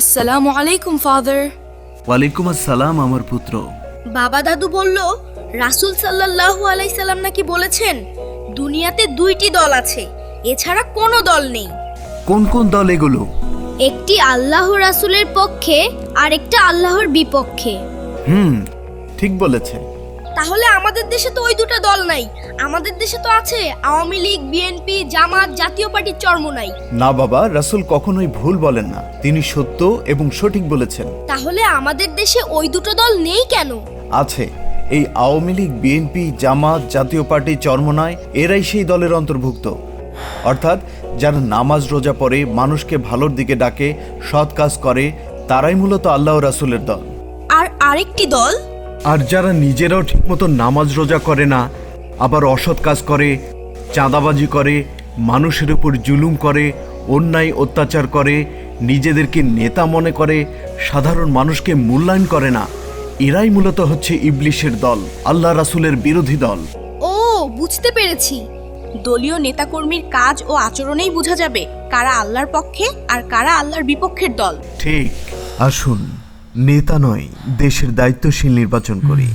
আসসালামু আলাইকুম ফাদার ওয়ালাইকুম আসসালাম আমার পুত্র। বাবা দাদু বলল রাসূল সাল্লাল্লাহু আলাইহি সাল্লাম নাকি বলেছেন দুনিয়াতে দুইটি দল আছে এছাড়া কোনো দল নেই। কোন কোন দল এগুলো? একটি আল্লাহ রাসূলের পক্ষে আর একটা আল্লাহর বিপক্ষে। হুম ঠিক বলেছে তাহলে আমাদের দেশে তো ওই দুটো দল নাই। আমাদের দেশে তো আছে আওয়ামী লীগ বিএনপি জামাত জাতীয় পার্টির চর্ম নাই। না বাবা রাসূল কখনোই ভুল বলেন না। তিনি সত্য এবং সঠিক বলেছেন। তাহলে আমাদের দেশে ওই দুটো দল নেই কেন? আছে। এই আওয়ামী লীগ বিএনপি জামাত জাতীয় পার্টি চরমনায় এরাই সেই দলের অন্তর্ভুক্ত। অর্থাৎ যারা নামাজ রোজা পড়ে মানুষকে ভালোর দিকে ডাকে সৎ কাজ করে তারাই মূলত আল্লাহ রাসূলের দল। আর আরেকটি দল আর যারা নিজেরাও ঠিকমতো নামাজ রোজা করে না আবার অসৎ কাজ করে চাঁদাবাজি করে মানুষের উপর জুলুম করে অন্যায় অত্যাচার করে নিজেদেরকে নেতা মনে করে সাধারণ মানুষকে মূল্যায়ন করে না এরাই মূলত হচ্ছে ইবলিশের দল আল্লাহ রাসুলের বিরোধী দল। ও বুঝতে পেরেছি। দলীয় নেতাকর্মীর কাজ ও আচরণেই বোঝা যাবে কারা আল্লাহর পক্ষে আর কারা আল্লাহর বিপক্ষের দল। ঠিক আসুন। নেতা নয় দেশের দায়িত্বশীল নির্বাচন করি।